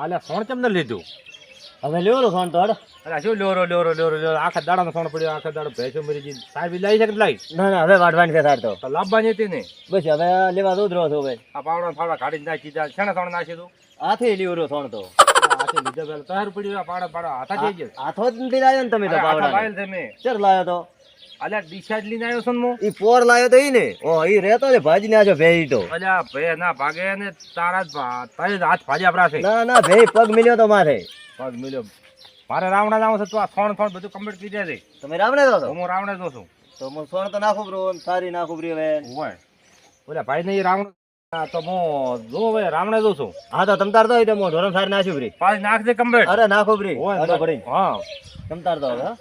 આલે સોણ કેમ ન લીધું? હવે લ્યો ફોન તો અરે શું લોરો લોરો લોરો લોરો આખા દાડાનો સોણ પડ્યો આખા દાડો ભેંસો મરી ગઈ. સાહેબ લઈ છે કે લાવી ના ના હવે વાટવાની છે તાર તો. લાવવાની હતી ને? બસ હવે લેવા દો રહો છો ભાઈ. આ પાવડા ફાવડા કાઢી નાખી દીધા. શેને સોણ નાખી દઉં હાથે લીવો રો ફોન તો. હાથે લીધા પેલા તહેર પડ્યો આ પાડા પાડા હાથા જઈ ગયા. હાથો જ લાવ્યો ને તમે તો પાવડા લાવ્યો તો? અલ્યા ડિસ્ચાર્જ લઈને આવ્યો છું ને હું? ઈ પોર લાયો તો ઈ ને ઓ ઈ રહેતો ને ભાજી આજો ભેઈ તો અલ્યા ભે ના ભાગે ને તારા જ ભા- હાથ ભાજી આપડા છે. ના ના ભેઈ પગ મિલ્યો તો મારે. પગ મિલ્યો. મારે રાવણા જાવ છે તું આ સોણ ફોન બધું કમ્પ્લીટ કરી દેજે. તમે રાવણે દો તો હું રાવણે જો છું. તો હું સોણ તો નાખું બ્રો સારી નાખું બ્રી હવે. ઓય ઓલા ભાઈ ને રાવણ તો હું જો હવે રાવણે જોઉં છું. હા તો તમતાર તો ઈ તો હું ઢોરમ સારી નાખ્યું બ્રી. પાછ નાખ દે કમ્પ્લીટ અરે નાખો. બ્રી હા. તમતાર તો હવે હા.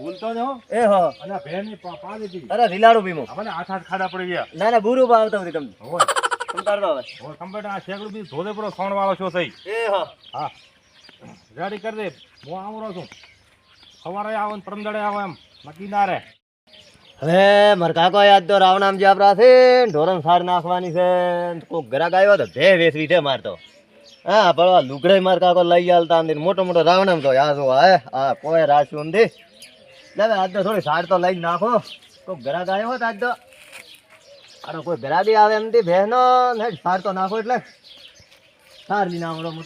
ભૂલતો ને હો. એ હો. અને ની પા દીધી અરે રીલાડું બીમો હાથ હાથ ખાડા પડી ગયા. ના ના બુરું ભાવ તમને તમને. હોય. આ શેકડું બી ધોલે પૂરો સોણ વાળો છો થઈ એ હો. હા. રેડી કર દે. હું આવરો છું. સવારે આવો ને પરમદડે આવો એમ. નક્કી ના રે હવે મારા કાકો યાદ તો રાવણામ જે આપણા છે ઢોરણ સાર નાખવાની છે કોક ગ્રાહક આવ્યો તો ભે વેચવી છે મારતો હા પણ લુગડાઈ માર કાકો લઈ આલતા મોટો મોટો મોટો રાવણામ તો આ જો હે આ કોઈ રાશું નથી લે આજ તો થોડી સાર તો લઈ નાખો. તો ગ્રાહક આવ્યો હોત આજ તો. અરે કોઈ ગ્રાહકી આવે એમ થી બહેનો, ને સાર તો નાખો એટલે. સાર લઈ નાખો હું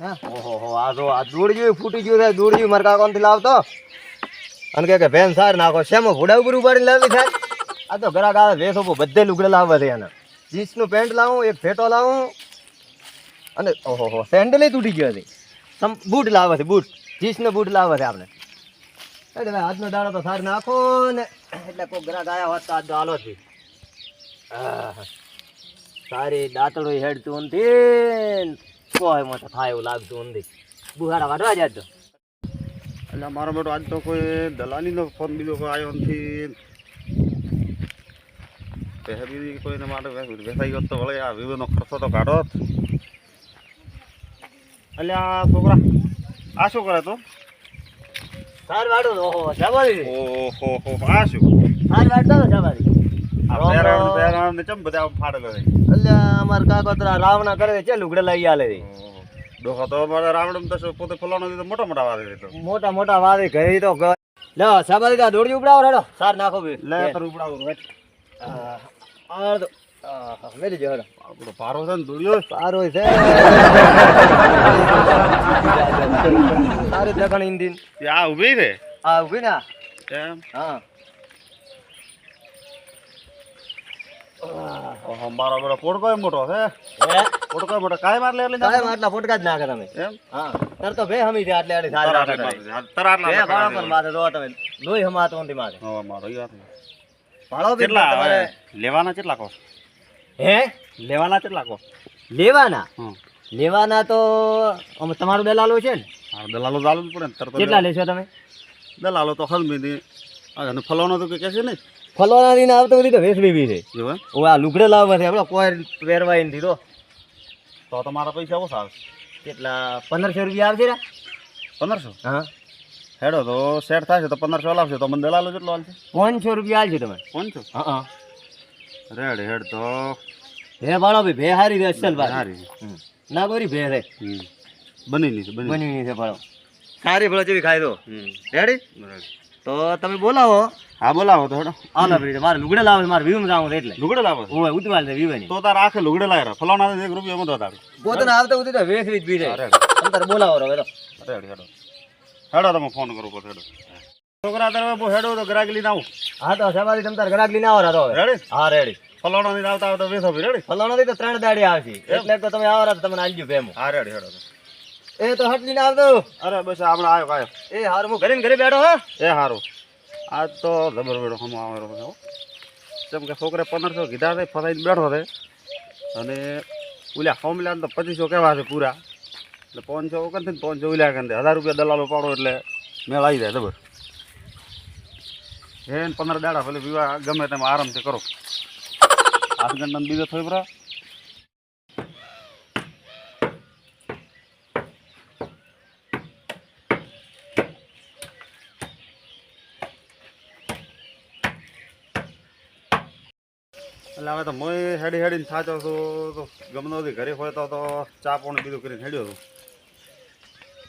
હા. ઓહો આ જો, આ દોડજ્યું ફૂટી ગયું છે દોડજ્યું મારા કાકો નથી લાવતો. અને કે, ભેન, સાર નાખો. શેમો ઘોડા ઉપર લાવી થાય આ તો ઘરાક આવે, વેસો બધે લુગડે લાવવા છે એને. જીન્સનું પેન્ટ લાવું, એક ફેટો લાવું. અને, ઓહો સેન્ડલ તૂટી ગયો છે. બૂટ લાવે છે, બૂટ. જીન્સનો બૂટ લાવે છે આપણે. એટલે આજનો દાડો તો સાર નાખો ને. એટલે કોઈ ગ્રાહક આવ્યા હોત તો આજ હાલો છે. સારી દાંતડો હેડતું નથી કોઈ મત થાય એવું લાગતું નથી. બુહારા વાટવા જાય એટલે મારો બેટો આજ તો કોઈ દલાલીનો ફોન બીજો કોઈ આવ્યો નથી. બીજી કોઈને માટે વે- ગયો તો વળે આ વિવેનો ખર્ચો તો કાઢો. એટલે આ છોકરા, આ શું કરે તો? સાર વાડો ઓહો જવારી ઓહો હો આ શું? તો જવારી ને ચમ બધા ફાડેલો છે એટલે અમાર કાકો રાવણા કરે છે લુગડે લઈ આલે ઓહો. તો અમારે રાવણ તો પોતે ફલાણો દીધો મોટા મોટા વારે મોટા મોટા વાવે ઘરે તો લે સાબારી દોડી ઉપડાવો રેડો સાર નાખો બે. લે તો ઉપડાવું. આ તો જો હેડો આપણો પારો છે ને દોડ્યો સારો છે સારી દખણ ઇન્દિન આ ઊભી રે આ ઊભી ના એમ? હા. ઓહો મારો મોટો છે? હે? મોટો. લે એટલે જ નાખે તમે એમ? હા. તર તો બે હમી સારી. બે ના પર માથે જો તમે. લોહી હમાતો નથી માથે. હવે મારો યાર ભાડો કેટલા લેવાના કેટલા કો હે? લેવાના કેટલા કો? લેવાના? લેવાના તો તમારું દલાલો છે ને? દલાલો ચાલુ જ પડે ને તરત કેટલા લેશો તમે? દલાલો તો હલમી અને ફલાણો તો કે કહેશે નહીં? ફલવાના દિન આવતો બધી તો વેચવી બી છે ઓ આ લુગડે લાવવા છે આપણે કોઈ પહેરવાય નથી તો. તો તમારા પૈસા ઓછા આવશે. કેટલા? પંદરસો રૂપિયા આવશે ને? પંદરસો? હા. હેડો તો સેટ થશે તો પંદરસો લાવશે તો મને દલાલો કેટલો હાલશે પાંચસો રૂપિયા હાલશે તમે. પાંચસો? હા હા. રેડ હેડ તો. ભે ભાડો ભાઈ ભે હારી રે અસલ ભાઈ સારી ના ગોરી ભે રે. હમ. બની નહીં છે બની ની છે ભાળો સારી ભળો જેવી ખાઈ દો હમ. રેડી? તો તમે બોલાવો. હા બોલાવો તો હેડો. આલો ભાઈ મારે લુગડે લાવે મારે વીમ જાવું છે એટલે. લુગડે લાવો ઓય ઉતવાલ છે વીવાની તો તાર આખે લુગડે લાવી ફલાણા એક રૂપિયા મતો તારે. પોતાને આવતા ઉતી તો વેચવી જ બી રેડ. અંતર બોલાવો રે હેડો. રેડ હેડો. હેડો તમે ફોન કરો પછી હેડો. છોકરા તારે બહુ હેડો તો ગ્રાહક લઈને આવું. હા તો સવારી તમ તાર ગરાક લઈને આવો રાતો રેડી હા રેડી ફલાણો નહીં આવતા આવતા બેસો ભી રેડી ફલાણો ની તો ત્રણ દાડી આવશે. એટલે તો તમે આવો રાત તમને આલજો ભેમો. હા રેડી હેડો એ તો હટ લઈને આવતો અરે બસ હમણાં આવ્યો કાયો એ હારું હું ઘરે ને ઘરે બેઠો હા. એ હારું. આજ તો જબર બેડો હમ આવે છે હો. જેમ કે છોકરે પંદરસો કીધા છે ફસાઈને બેઠો છે. અને ઉલ્યા હોમલ્યા તો પચીસો કહેવા છે પૂરા. એટલે પાંચસો ઓગણ પાંચસો ઉલ્યા કરે હજાર રૂપિયા દલાલો પાડો એટલે મેળ આવી જાય જબર હે પંદર દાડા ભલે વિવાહ ગમે તેમ આરામથી કરો. આઠ ઘંટા બીજો થયો બરા. એટલે હવે તો મોય હેડી હેડીને થાચો છું. તો ગમનો હતી ઘરે હોય તો તો ચા પણ બીજું કરીને હેડ્યો છું.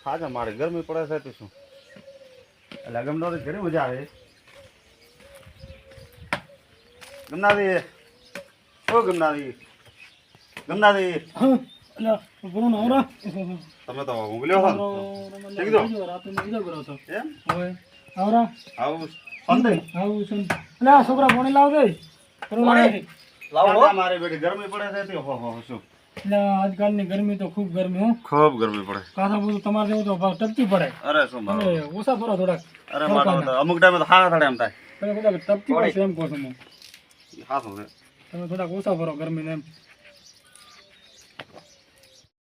થાચો મારે ગરમી પડે છે, તો શું? એટલે ગમનો ઘરે મજા આવે. ગમનાથી ઓ ગમનાથી ગમનાથી તમે તો છો ને? ઠીક તો? એમ? આવું સંતે છોકરા ભણી લાવ દે લાવો. ના, મારે બેટી ગરમી પડે છે તે. હો હો શું? આજકાલની ગરમી તો ખૂબ ગરમી હો. ખૂબ ગરમી પડે. કાંસા બધું તમારે જેવું તો ભાવ ટપકી પડે. અરે શું મારો ઓછા ફરો થોડાક. અરે મારો અમુક ટાઈમે તો હારા થડે એમ થાય. તમે કદાચ એમ કહો છો હું. છે તમે થોડાક ઓછા ફરો ગરમીને એમ.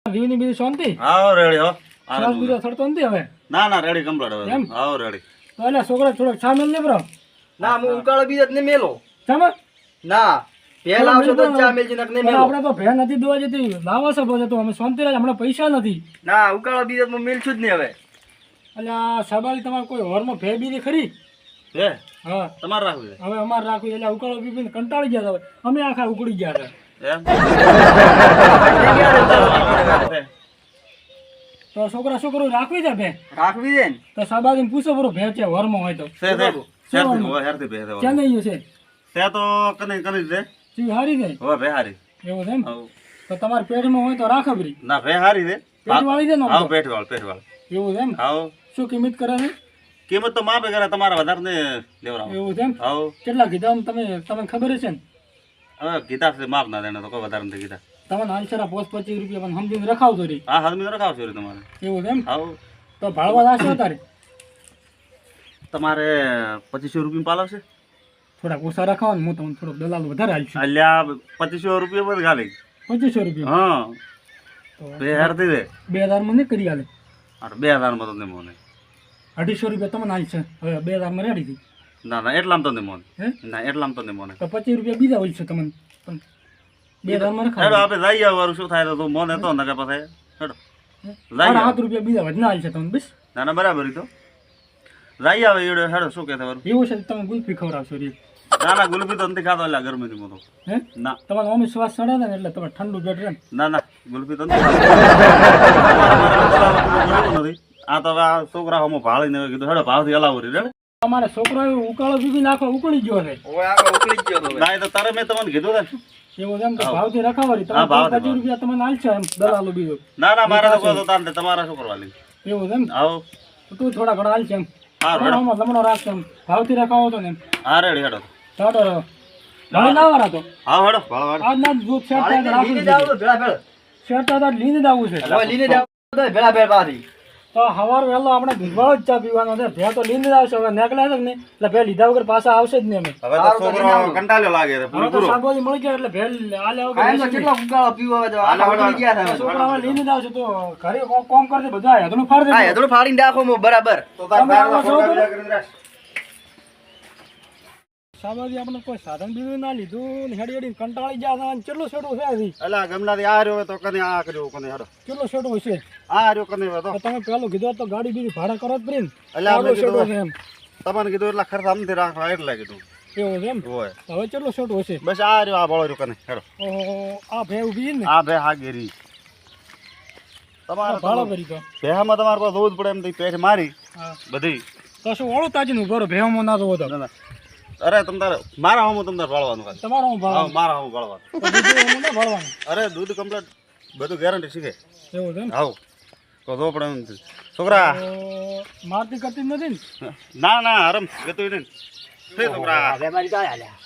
જીવની બીજી શાંતિ? આવો રેડી હો. શ્વાસ બીજો સડતો નથી હવે? ના ના રેડી કમ્પ્લીટ હવે એમ? આવો રેડી. તો એટલે છોકરા થોડોક છા મેલ લેબરો. ના હું ઉકાળો બીજો ને મેલો. ચાલો ના પહેલા આવશો તો ચા મેલજી નક ને મેલો. આપણે તો ભે નથી દોવા જતી. લાવો છો બધે તો અમે શાંતિ રાજ હમણાં પૈસા નથી. ના ઉકાળો બીજો મેલ છું જ નહીં હવે. એટલે આ સાબારી તમારે કોઈ હોરમાં ભે બીજી ખરી? હે હા. તમારે રાખવું છે? હવે અમારે રાખવું એટલે ઉકાળો પીપીને કંટાળી ગયા હતા. અમે આખા ઉકળી ગયા હતા. તો છોકરા છોકરો રાખવી છે ભે રાખવી છે તો સાબારી પૂછો બરો ભે છે હોરમાં હોય તો. છે છે. હેરથી છે ક્યાં નહીં છે? છે તો કને કને છે? જી હારી જાય હો ભે હારી. એવું છે એમ? તો તમારે પેટમાં હોય તો રાખબરી ના ભે હારી છે. પેટ વાળી છે ને હા તો. પેટ વાળ પેટ વાળ એવું છે ને હા શું કિંમત કરે છે? કિંમત તો માપે કરે તમારા વધારે ને લેવરાવો એવું છે હા કેટલા કીધા તમે? તમને ખબર છે ને? હવે કીધા છે માપ ના દેને તો કોઈ વધારે નથી કીધા તમને આલસરા પોસ પચીસ રૂપિયા પણ સમજીને રખાવતો રે. હા સમજીને રખાવશો રે તમારે. એવું છે એમ? આવો તો ભાડવા દાશે તારે તમારે પચીસો રૂપિયા પાલવશે? થોડાક ઓછા રખાવો ને હું તમને થોડોક દલાલ વધારે આલશું અલ્યા પચીસો રૂપિયા બધું ગાલે પચીસો રૂપિયા? હા. બે હજાર દે બે હજારમાં નહીં કરી આલે. અરે બે હજારમાં તો નહીં મોને અઢીસો રૂપિયા તમને આલશે હવે બે હજારમાં રેડી થઈ. ના ના એટલામાં તો નહીં મોને ના એટલામાં તો નહીં મોને તો પચીસ રૂપિયા બીજા હોય છે તમને. બે હજારમાં રખાવો આપણે જઈ આવવાનું શું થાય તો તું મોને તો નકે પછી હેડો. સાત રૂપિયા બીજા વધના આલશે તમને બસ. ના ના બરાબર તો. જઈ આવે એડો હેડો શું કહેતા વારું? એવું છે તો તમે ગુલ્ફી ખવડાવશો રે. ના ના ગુલબી તો નથી ખાતો એટલે ગરમીથી મોતો હે? ના. તમારે મમ્મી શ્વાસ ચડે ને એટલે તમે ઠંડુ બેટ રહે ના. ના ગુલબી તો નથી. આ તો આ છોકરા હમો ભાળીને કીધું હેડો ભાવથી હલાવો રે તમારે છોકરો ઉકાળો સુધી નાખો ઉકળી ગયો છે. ઓય ઉકળી ગયો તો ના એ તો તારે મેં તમને કીધું ને. એવું એમ તો ભાવથી રખાવરી તમે ભાવથી, પચીસ રૂપિયા તમને આલશે એમ દલાલો બીજો. ના ના મારા તો તો તારે તમારા શું કરવા લી. એવું એમ? આવો. તું થોડા ઘણા આલશે એમ. હારું હેડો લમણો લમણો રાખશે એમ. ભાવથી રખાવો તો ને એમ. હા રેડી હેડો. ટાટો રહો ના તો. હા હેડો. ભાળો હેડો આજ ના દૂધ શેર હાલે થાય તે રાખી લીને જાવ ભેળા શેર તો લીને જ છે. લીને જાવ તો ભેળા ભેળ પાછી. તો સવાર વહેલો આપણે દૂધવાળો જ ચા પીવાનો છે. ભે તો લીને જ આવશે હવે નીકળ્યા છે નહીં? એટલે ભે લીધા વગર પાછા આવશે જ નહીં અમે. હવે તો છોકરો કંટાળ્યો લાગે છે પૂરો પૂરો શાકભાજી મળી ગયા એટલે ભે આલ્યા વગર. કેટલો ઉકાળો પીવા તો. આખા ઉકળી ગયા છે છોકરો હવે લીને આવશે તો ઘરે કોમ- કોમ કરશે બધા હેદણું ફાડી હા, દેજો. ફાડીને રાખો બરાબર. તો તાર તમે છો. શાકભાજી આપણે કોઈ સાધન બીજું ના લીધું હેડી હેડી કંટાળી ગયા હતા અને કેટલો છેટો છે હજી? અલા ગમલાથી આ રહ્યો હોય તો કને આ કર્યો કને હેડો. કેટલો છેટો હશે આ રહ્યો કને તો. તમે પેલું કીધું તો ગાડી બીજી ભાડા કરો જ પ્રિન એટલે કીધું છે એમ. તમને કીધું એટલા ખર્ચા નથી રાખવા એટલે કીધું. એવું છે એમ? હોય. હવે કેટલો છેટો હશે બસ આ રહ્યો આ બળો રહ્યો કને હેડો. ઓહો, આ ભે ઊભી ને? આ ભે હા ગેરી તમારે ભાડો કરી તો. ભેહામાં તમારે પાસે જોવું જ પડે એમ તો પેટ મારી બધી. તો શું વાળું તાજી નું ભરો ભેહામાં ના જોવો તો. અરે તમ તારે મારા હું તમ તારે ભાળવાનું ખાલી. તમારો હું ભાવ હા મારા હું ભાળવાનું. તો બીજું એમાં ના ભરવાનું અરે દૂધ કમ્પ્લીટ બધું ગેરંટી શીખે એવું છે હાવ તો જો નથી. છોકરા. મારતી કરતી નથી ને? ના ના હરમ ગતું નહીં. હે છોકરા. હવે મારી ગાય આલ્યા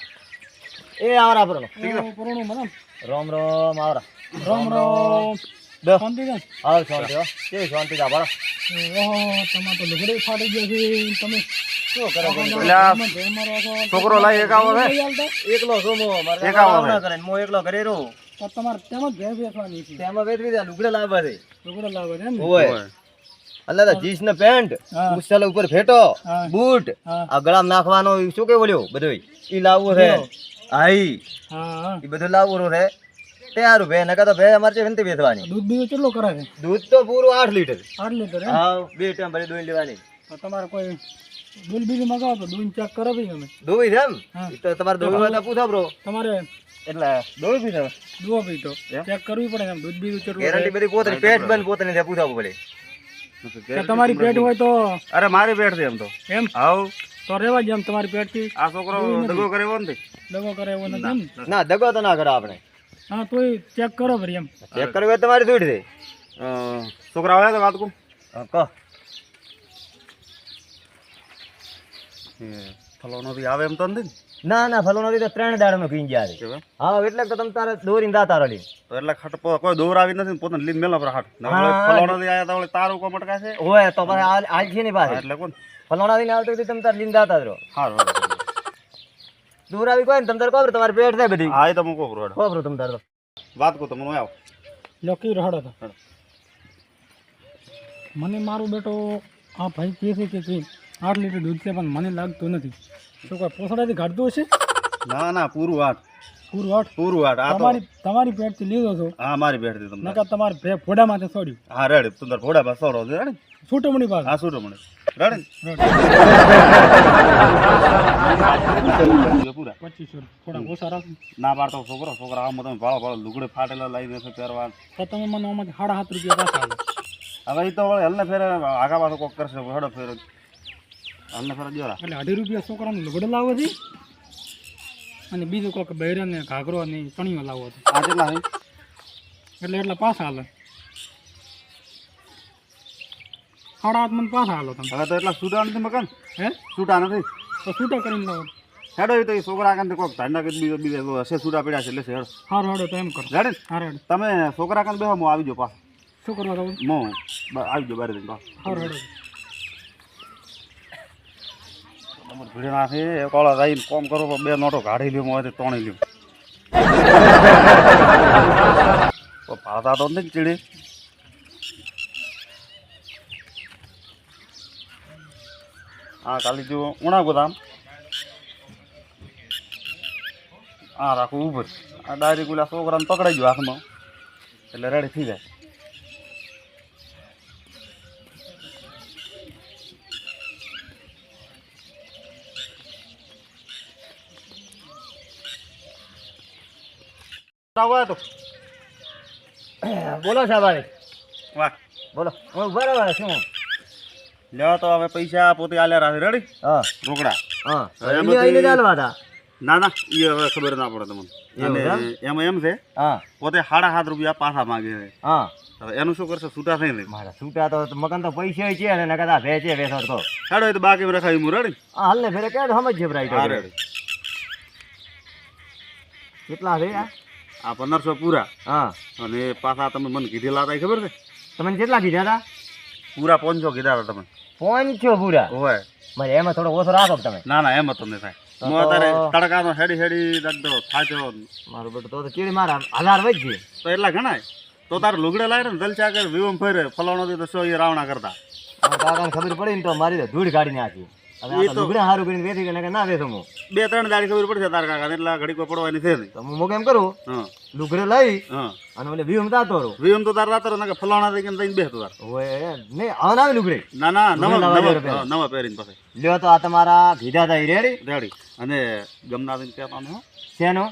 એ આવરા ઓ, પુરાણું મને. રોમ રોમ આવરા. રામ રામ બે. શાંતિ ને? આવ શાંતિ હો. કેવી શાંતિ જા બરા ઓહો તમારે તો લુગડી ફાટી ગયો છે. તમે છોકરો લાઈ એક આવો છે? એકલો છું મો મારે એક આવો કામ કરે મો એકલો ઘરે રહું. તો તમારે તેમાં જ ભેં છે. તેમાં વેચવી દે લુગડે લાવવા છે. લુગડો લાવે છે એમ ને? ઓય. ઓય. અલ્લા જીન્સ ને પેન્ટ હા. ઉપર ફેટો બૂટ આ ગળામાં નાખવાનો શું કે બોલ્યો બધું ઈ? લાવવું છે. આઈ ઈ બધું લાવવું રે તૈયારું ભે નકા તો ભે અમારે છે વિનંતી બેસવાની. દૂધ બીજું કેટલો કરે છે દૂધ તો પૂરું આઠ લીટર. આઠ લીટર હા બે ટાઈમ ભરી દોઈ લેવાની. તમારે કોઈ દૂધ બીજું મગાવો તો દૂધ ચેક કરો ભાઈ અમે. દોઈ છે એમ? હા. ઈ તો તમારે દોઈ વાળા પૂછો બ્રો તમારે એટલે દોડ પીધો દુઓ પીતો તો. ચેક કરવી પડે એમ. દૂધ બીજું ચડવું ગેરંટી બધી પોતાની પેટ બંધ પોતાની ત્યાં પૂછાવવું પડે કે તમારી પેટ હોય તો અરે મારી પેટ છે એમ તો. એમ? હાવ તો રેવા જેમ તમારી પેટ પેટથી. આ છોકરો દગો કરે એવો નથી? દગો કરે એવો નથી ને? ના. દગો તો ના કરે આપણે. હા તોય ચેક કરો ભરી એમ. ચેક કરવું તમારી દૂધ દે. છોકરા આવ્યા તો વાત કહ કહો. ફલાવનો થી આવે એમ તો નથી ના? ના ફલોનો તો ત્રણ દાડાનો પીન ગયા છે હા એટલે તો તમે તારે દોરીને દાતા રડી તો એટલે ખાટ કોઈ દોર આવી નથી ને પોતાને લીન મેલા પર હાટ. ફલાવનો થી આયા તા તારું કો મટકા છે? હોય તો પછી છે ને પાસે એટલે કોણ? ફલોણા દિન આવતો તમે તારે લીન દાતા રહો હારું દૂર આવી કોઈ ને તમે તારે તમારે પેટ થાય બધી. હા એ તો મૂકો બરોબર ખબર તમે તારે વાત કહું તમને આવ? લકી રહડો તો. હેડો. મને મારું બેટો આ ભાઈ કહે છે કે કે આઠ લીટર દૂધ છે પણ મને લાગતું નથી. શું કોઈ પોસડાથી ઘાટતું હશે? ના ના પૂરું આઠ. પૂરું આઠ? પૂરું આઠ આ તમારી તમારી પેટથી લીધો છો? હા મારી પેટથી તમને. નકા તમારે ભે ફોડામાંથી છોડ્યું હા રેડ. તું તાર ફોડા બસ સોડો રેડ? છૂટમણી પાસે હા રાખો. ના પાડતો છોકરો છોકરા આમ તમે ભાળો ભાળો લુગડે ફાટેલા લઈ દેશે પહેરવા. તો તમે મને સાડા સાત રૂપિયા પાછા હવે એ તો હેલને ફેરે આગા પાછો કોક કરશે હડો ફેરે. એટલે અઢી રૂપિયા છોકરાને લુગડો લાવો છે. અને બીજું કોઈક બૈરાને ઘાઘરો અને ચણીઓ લાવો છે. એટલે એટલા પાછા હાલે. સાડા આઠ મને પાછા હાલો તમે. હવે તો એટલા છૂટા નથી મકાન? હે? છૂટા નથી? તો છૂટા કરીને લાવો. હેડો એ તો એ છોકરા આગળ કોક ધાંડા બીજો બીજો હશે છૂટા પડ્યા છે એટલે હેડો. સારું હાડો તો એમ કરો. તમે છોકરા આગળ બેહો હું આવી જાઉં પાછો. શું કરવા કહું મો આવી જાઉં બારે પાછો. સારું હાડો. તમારે ભીડ નાખી એક વાળા રહીને કોમ કરો બે નોટો કાઢી લ્યો હોય તો ત્રણેય લ્યો. તો ભાતા તો નથી ચીડી. હા કાલી જો ઉણા ગોદામ. હા રાખું ઉભર આ ડાયરી ગુલા છોકરાને પકડાઈ ગયો હાથમાં. એટલે રેડી થઈ જાય. આવો તો? બોલો સાહેબ વાહ. બોલો. હું બરાબર શું? લેવા તો હવે પૈસા પોતે આલ્યા રાખે. રેડી હા. રોકડા. હા. ના ના. એ હવે ખબર ના પડે તમને. એમાં એમ છે હા. પોતે સાડા સાત રૂપિયા પાછા માગે છે. હા. હવે એનું શું કરશે? છૂટા થઈ નહીં મારા છૂટા તો મકાન તો પૈસા છે અને નકર વેચે વેસર તો. હેડો તો બાકી રખાવી હું રેડી આ હાલને ફેરે કે સમજ રેડી કેટલા છે આ? આ પંદરસો પૂરા. હા. અને પાછા તમે મને કીધેલા હતા એ ખબર છે? તમને કેટલા કીધા હતા? પૂરા પાંચસો કીધા હતા તમે. પાંચસો પૂરા? હોય મારે એમાં થોડો ઓછો રાખો તમે. ના ના એમ તમને સાહેબ થાય હું અત્યારે તડકાનો હેડી હેડી રાખતો થાચો મારું બેટું તો ચીડી મારા હજાર વધશે તો એટલા ઘણા? તો તારે લુગડે લાવે ને જલચા કરે વિવમ ફરે ફલાણો થી તો સો એ રાવણા કરતા. કાકાને ખબર પડી ને તો મારી ધૂળ કાઢી નાખી. હવે આ એ તો તો- લુગડા સારું કરીને વેચી કે ના વેચું હું. બે ત્રણ દાડી ખબર પડશે તારા કાકા એટલે ઘડી કોઈ પડવાની છે નહીં તો હું કેમ કરું હા. લુગડે લઈ અને ઓલે વ્યૂ તાતો રો વિવમ તો તાર રાતર ના ફલાણા થઈ જઈને બેસતો તાર. ઓય ને આવ ના લુગડે. ના ના નવા નવા નવા હા, પહેરીને પાસે લ્યો તો આ તમારા કીધા હતા રેડી. રેડી. અને ગમનાથીને કહેવાનું હો? શેનો?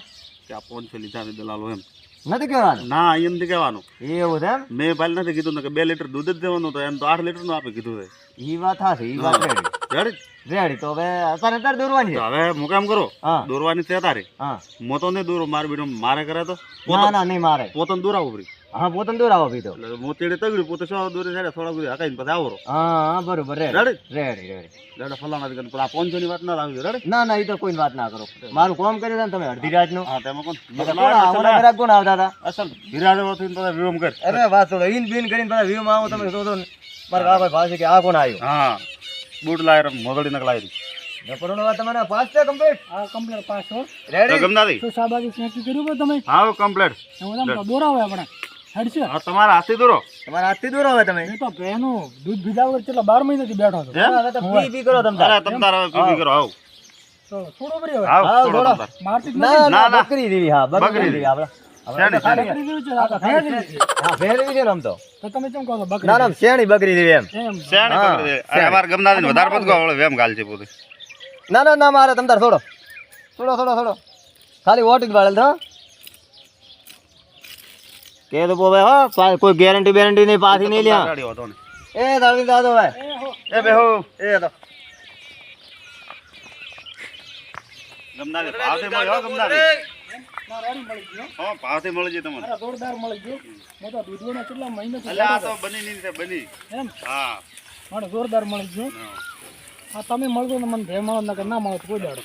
કે આ પાંચસો લીધા દલાલો એમ. નથી કહેવાનું? ના એમ નથી કહેવાનું. એવું છે મેં પહેલા નથી કીધું કે બે લીટર દૂધ જ દેવાનું તો એમ તો આઠ લીટરનું આપી કીધું એ વાત હા ઈ વાત રેડી? રેડી. તો હવે અત્યારે અત્યારે દોરવાની તો હવે હું કામ કરો? દોરવાની છે તારે? હા. મો તો નહીં દોરો મારે બીડો મારે કરે તો? ના ના નહીં મારે. પોતન દોરાવો પડી હા પોતન દોરાવો પીધો તો. હું તેડે તગડ્યું પોતે સો દોરે છે? થોડા ગુરી હકાઈને પછી આવરો. હા હા બરોબર રેડી. રેડી? Ready ready. ફલાણા થી પેલા પાંચસો ની વાત ના લાવજો રેડી? ના ના ઈ તો કોઈ વાત ના કરો. મારું કામ કર્યું ને તમે અડધી રાતનું? હા તેમાં કોણ? આવવાના ગ્રાહક કોણ આવતા હતા? અસલ વિરાજ થઈને પછી વિવમ કર. અરે વાત તો ઈન બીન કરીને પાછા વ્યૂ આવો તમે તો ને મારા ભાઈ પાસે કે આ કોણ આવ્યો? હા. બૂટ લાયર મોદડી નકરોનો વાત તમારે પાસ છે કમ્પ્લીટ હા કમ્પ્લીટ પાસ હો. રેડી ગમનાથી શું સાબાજી સ્નેકી કર્યું તમે? હા કમ્પ્લીટ એમ બધા બોરાવે આપણે. હેડશે. હા તમારા હાથી દોરો. તમારા હાથી દોરો હવે તમે. તો પહેનું દૂધ ભીજા વગર કેટલા બાર મહિનાથી બેઠો છો? હવે તો પી પી કરો તમે અરે તમ તારા પીપી કરો આવ. તો થોડો ભરી હવે હા થોડો. મારતી ના ના. બકરી જેવી હા બકરી બકરી આપણે. ને આમ તો. તો તમે કેમ કહો છો બકરી ના ના દે. મારે તમ તાર થોડો થોડો થોડો થોડો ખાલી વોટ જ વાળેલ તો કે તો હો કોઈ ગેરંટી બેરંટી નહીં પાછી નહીં લ્યા. એ દાદી દાદો ભાઈ. એ બેહો એ તો. ગમનારી ભાવથી મળી હો ગમનારી ના મળી ગયો. હો મળી તમને. જોરદાર મળી ગયો. મોટા દૂધવાના કેટલા આ તો બની નહીં છે બની. એમ? હા. મને જોરદાર મળી ગયો. હા. આ તમે મળજો ને મને ભે મળો ને ના મળો તો કોઈ દાડો.